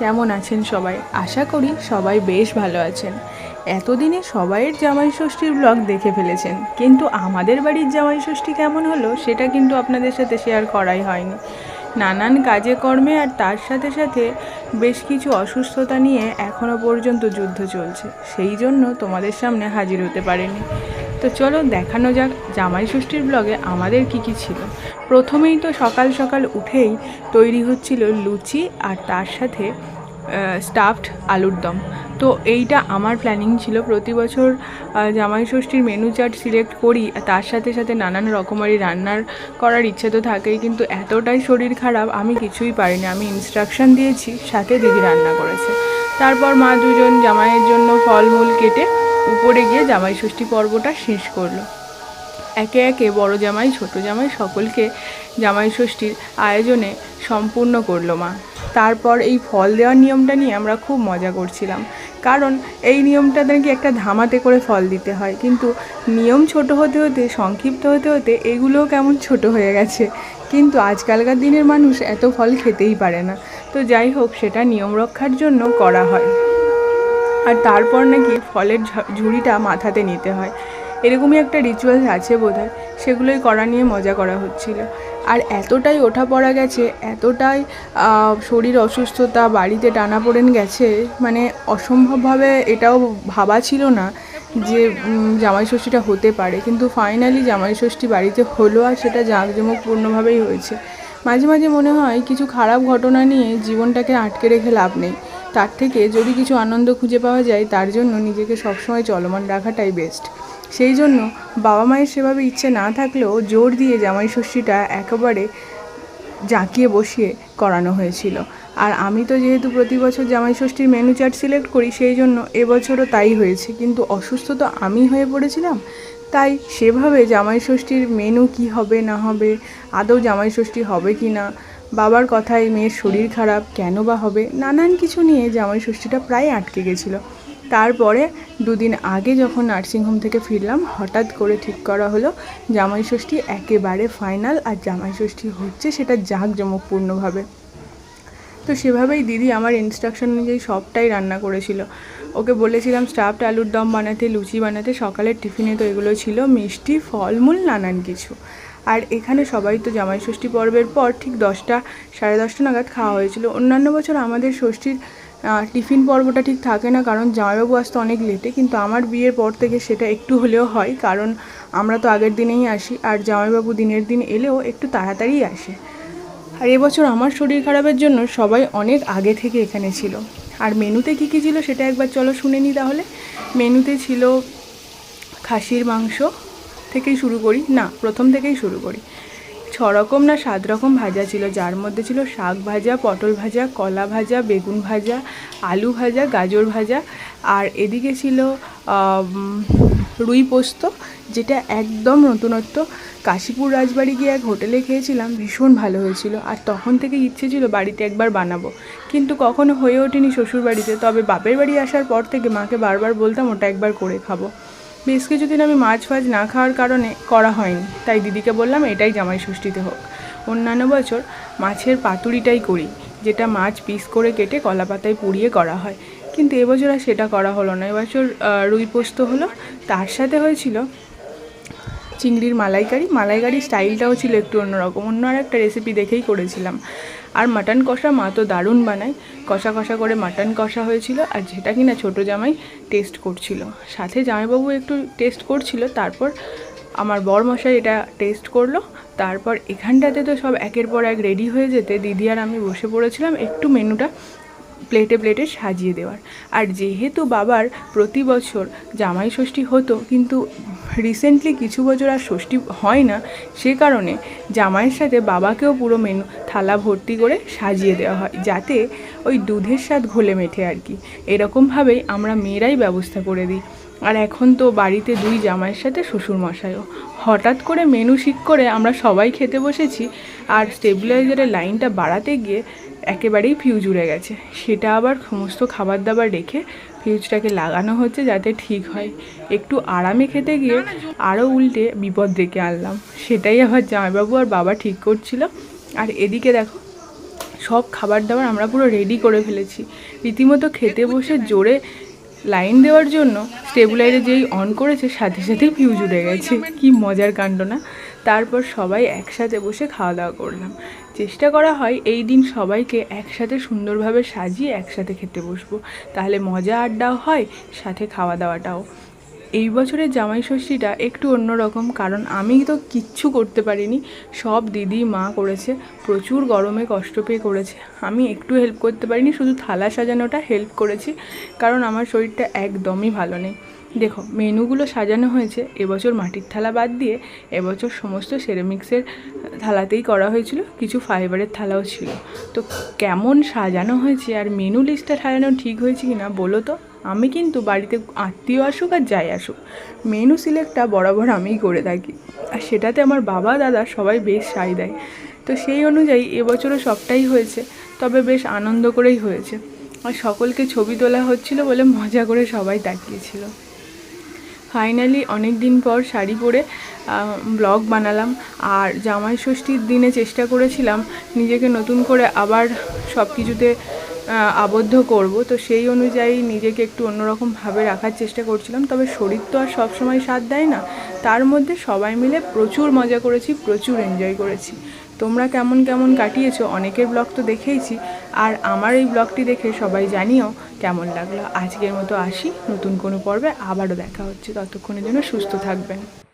কেমন আছেন সবাই? আশা করি সবাই বেশ ভালো আছেন। এতদিনে সবাইয়ের জামাই ষষ্ঠীর ব্লগ দেখে ফেলেছেন, কিন্তু আমাদের বাড়ির জামাই ষষ্ঠী কেমন হলো সেটা কিন্তু আপনাদের সাথে শেয়ার করাই হয়নি। নানান কাজে কর্মে আর তার সাথে সাথে বেশ কিছু অসুস্থতা নিয়ে এখনও পর্যন্ত যুদ্ধ চলছে, সেই জন্য তোমাদের সামনে হাজির হতে পারেনি। তো চলো দেখানো যাক জামাই ষষ্ঠীর ব্লগে আমাদের কি কি ছিল। প্রথমেই তো সকাল সকাল উঠেই তৈরি হচ্ছিল লুচি আর তার সাথে স্টাফড আলুর দম। তো এইটা আমার প্ল্যানিং ছিল। প্রতি বছর জামাই ষষ্ঠীর মেনু চার্ট সিলেক্ট করি তার সাথে সাথে নানান রকমারি রান্নার করার ইচ্ছে তো থাকেই, কিন্তু এতটাই শরীর খারাপ, আমি কিছুই পারিনি। আমি ইনস্ট্রাকশন দিয়েছি, সাথে দিদি রান্না করেছে। তারপর মা দুজন জামাইয়ের জন্য ফলমূল কেটে উপরে গিয়ে জামাই ষষ্ঠী পর্বটা শেষ করল। একে একে বড় জামাই, ছোট জামাই সকলকে জামাই ষষ্ঠীর আয়োজনে সম্পূর্ণ করল মা। তারপর এই ফল দেওয়ার নিয়মটা নিয়ে আমরা খুব মজা করছিলাম। কারণ এই নিয়মটা নাকি একটা ধামাতে করে ফল দিতে হয়। কিন্তু নিয়ম ছোট হতে হতে, সংক্ষিপ্ত হতে হতে এগুলোও কেমন ছোট হয়ে গেছে। কিন্তু আজকালকার দিনের মানুষ এত ফল খেতেই পারে না। তো যাই হোক, সেটা নিয়ম রক্ষার জন্য করা হয়। আর তারপর নাকি ফলের ঝুড়িটা মাথাতে নিতে হয়। এরকমই একটা রিচুয়ালস আছে বোধহয়, সেগুলোই করা নিয়ে মজা করা হচ্ছিল। আর এতটাই ওঠা পড়া গেছে, এতটাই শরীর অসুস্থতা, বাড়িতে টানাপোড়েন গেছে মানে অসম্ভবভাবে এটাও ভাবা ছিল না যে জামাই ষষ্ঠীটা হতে পারে। কিন্তু ফাইনালি জামাই ষষ্ঠী বাড়িতে হলো আর সেটা জাঁকজমকপূর্ণভাবেই হয়েছে। মাঝে মাঝে মনে হয় কিছু খারাপ ঘটনা নিয়ে জীবনটাকে আটকে রেখে লাভ নেই। তার থেকে যদি কিছু আনন্দ খুঁজে পাওয়া যায়, তার জন্য নিজেকে সবসময় চলমান রাখাটাই বেস্ট সেই জন্য বাবা মায়ের সেভাবে ইচ্ছে না থাকলেও জোর দিয়ে জামাই ষষ্ঠীটা একেবারে জাঁকিয়ে বসিয়ে করানো হয়েছিল। আর আমি তো যেহেতু প্রতি বছর জামাই ষষ্ঠীর মেনু চার্ট সিলেক্ট করি, সেই জন্য এবছরও তাই হয়েছে। কিন্তু অসুস্থ তো আমি হয়ে পড়েছিলাম, তাই সেভাবে জামাই ষষ্ঠীর মেনু কি হবে, না হবে, আদৌ জামাই ষষ্ঠী হবে কি না, বাবার কথায় মেয়ের শরীর খারাপ কেন বা হবে, নানান কিছু নিয়ে জামাই ষষ্ঠীটা প্রায় আটকে গেছিল। তারপরে দুদিন আগে যখন নার্সিংহোম থেকে ফিরলাম, হঠাৎ করে ঠিক করা হলো, জামাই ষষ্ঠী একেবারে ফাইনাল আর জামাই ষষ্ঠী হচ্ছে সেটা জাঁকজমকপূর্ণভাবে। তো সেভাবেই দিদি আমার ইনস্ট্রাকশন অনুযায়ী সবটাই রান্না করেছিল। ওকে বলেছিলাম স্টাফড আলুর দম বানাতে, লুচি বানাতে, সকালের টিফিনে তো এগুলো ছিল, মিষ্টি, ফলমূল, নানান কিছু। আর এখানে সবাই তো জামাই ষষ্ঠী পর্বের পর ঠিক দশটা, সাড়ে দশটা নাগাদ খাওয়া হয়েছিল। অন্যান্য বছর আমাদের ষষ্ঠীর টিফিন পর্বটা ঠিক থাকে না, কারণ জামাইবাবু আসতে অনেক লেটে কিন্তু আমার বিয়ের পর থেকে সেটা একটু হলেও হয়, কারণ আমরা তো আগের দিনেই আসি, আর জামাইবাবু দিনের দিন এলেও একটু তাড়াতাড়ি আসে। আর এবছর আমার শরীর খারাপের জন্য সবাই অনেক আগে থেকে এখানে ছিল। আর মেনুতে কী কী ছিল সেটা একবার চলো শুনে নিই তাহলে। মেনুতে ছিল খাসির মাংস থেকেই শুরু করি, না, প্রথম থেকেই শুরু করি। ছ রকম না সাত রকম ভাজা ছিল, যার মধ্যে ছিল শাক ভাজা, পটল ভাজা, কলা ভাজা, বেগুন ভাজা, আলু ভাজা, গাজর ভাজা। আর এদিকে ছিল রুই পোস্ত, যেটা একদম নতুনত্ব। কাশীপুর রাজবাড়ি গিয়ে এক হোটেলে খেয়েছিলাম, ভীষণ ভালো হয়েছিল। আর তখন থেকে ইচ্ছে ছিল বাড়িতে একবার বানাবো। কিন্তু কখনো হয়ে ওঠেনি শ্বশুর বাড়িতে তবে বাপের বাড়ি আসার পর থেকে মাকে বারবার বলতাম, ওটা একবার করে খাব। বেশ কিছুদিন আমি মাছ ফাছ না খাওয়ার কারণে করা হয়নি। তাই দিদিকে বললাম, এটাই জামাই ষষ্ঠীতে হোক। অন্যান্য বছর মাছের পাতুরিটাই করি, যেটা মাছ পিস করে কেটে কলা পাতায় পুড়িয়ে করা হয়। কিন্তু এবছর আর সেটা করা হলো না। এবছর রুই পোস্ত হলো। তার সাথে হয়েছিল চিংড়ির মালাইকারি। মালাইকারি স্টাইলটাও ছিল একটু অন্যরকম। অন্য আর একটা রেসিপি দেখেই করেছিলাম। আর মাটন কষা মা তো দারুণ বানায়। কষা কষা করে মাটন কষা হয়েছিল আর যেটা কিনা ছোটো জামাই টেস্ট করছিল। সাথে জামাইবাবু একটু টেস্ট করছিল, তারপর আমার বর মশাই এটা টেস্ট করল। তারপর এখানটাতে তো সব একের পর এক রেডি হয়ে যেতে। দিদি আর আমি বসে পড়েছিলাম। একটু মেনুটা প্লেটে প্লেটে সাজিয়ে দেওয়ার। আর যেহেতু বাবার প্রতি বছর জামাই ষষ্ঠী হতো, কিন্তু রিসেন্টলি কিছু বছর আর ষষ্ঠী হয় না, সে কারণে জামাইয়ের সাথে বাবাকেও পুরো মেনু থালা ভর্তি করে সাজিয়ে দেওয়া হয়, যাতে ওই দুধের স্বাদ ঘোলে মেঠে আর কি। এরকমভাবেই আমরা মেয়েরাই ব্যবস্থা করে দিই। আর এখন তো বাড়িতে দুই জামাইয়ের সাথে শ্বশুর মশাইও হঠাৎ করে মেনু ঠিক করে আমরা সবাই খেতে বসেছি আর স্টেবিলাইজারের লাইনটা বাড়াতে গিয়ে একেবারেই ফিউজ উড়ে গেছে। সেটা আবার সমস্ত খাবার দাবার রেখে ফিউজটাকে লাগানো হচ্ছে যাতে ঠিক হয়। একটু আরামে খেতে গিয়ে আরও উল্টে বিপদ ডেকে আনলাম। সেটাই আবার জামাইবাবু আর বাবা ঠিক করছিল। আর এদিকে দেখো, সব খাবার দাবার আমরা পুরো রেডি করে ফেলেছি। রীতিমতো খেতে বসে জোরে লাইন দেওয়ার জন্য স্টেবিলাইজার যেই অন করেছে, সাথে সাথেই ফিউজ উড়ে গেছে। কি মজার কাণ্ড না? তারপর সবাই একসাথে বসে খাওয়া দাওয়া করলাম। চেষ্টা করা হয় এই দিন সবাইকে একসাথে সুন্দরভাবে সাজিয়ে একসাথে খেতে বসবো। তাহলে মজা আড্ডাও হয়, সাথে খাওয়া দাওয়াটাও এই বছরের জামাই ষষ্ঠীটা একটু অন্যরকম, কারণ আমি তো কিচ্ছু করতে পারিনি। সব দিদি, মা করেছে। প্রচুর গরমে কষ্ট পেয়ে করেছে। আমি একটু হেল্প করতে পারিনি, শুধু থালা সাজানোটা হেল্প করেছি, কারণ আমার শরীরটা একদমই ভালো নেই। দেখো, মেনুগুলো সাজানো হয়েছে, এবছর মাটির থালা বাদ দিয়ে এবছর সমস্ত সেরামিক্সের থালাতেই করা হয়েছিল, কিছু ফাইবারের থালাও ছিল। তো কেমন সাজানো হয়েছে আর মেনু লিস্টটা সাজানো ঠিক হয়েছে কি না বলো তো? আমি কিন্তু বাড়িতে আত্মীয় আসুক আর যাই আসুক। মেনু সিলেক্টটা বরাবর আমিই করে থাকি। আর সেটাতে আমার বাবা, দাদা সবাই বেশ সাই দেয়। তো সেই অনুযায়ী এবছরও সবটাই হয়েছে। তবে বেশ আনন্দ করেই হয়েছে। আর সকলকে ছবি তোলা হচ্ছিল বলে মজা করে সবাই তাকিয়েছিল। ফাইনালি অনেক দিন পর শাড়ি পরে ব্লগ বানালাম। আর জামাই ষষ্ঠীর দিনে চেষ্টা করেছিলাম নিজেকে নতুন করে আবার সব কিছুতে আবদ্ধ করব। তো সেই অনুযায়ী নিজেকে একটু অন্যরকমভাবে রাখার চেষ্টা করছিলাম। তবে শরীর তো আর সবসময় সাথ দেয় না। তার মধ্যে সবাই মিলে প্রচুর মজা করেছি, প্রচুর এনজয় করেছি। তোমরা কেমন কেমন কাটিয়েছো? অনেকের ব্লগ তো দেখেইছি। আর আমার এই ব্লগটি দেখে সবাই জানিও কেমন লাগল। আজকের মতো আসি। নতুন কোনো পর্বে আবারও দেখা হচ্ছে। ততক্ষণের জন্য সুস্থ থাকবেন।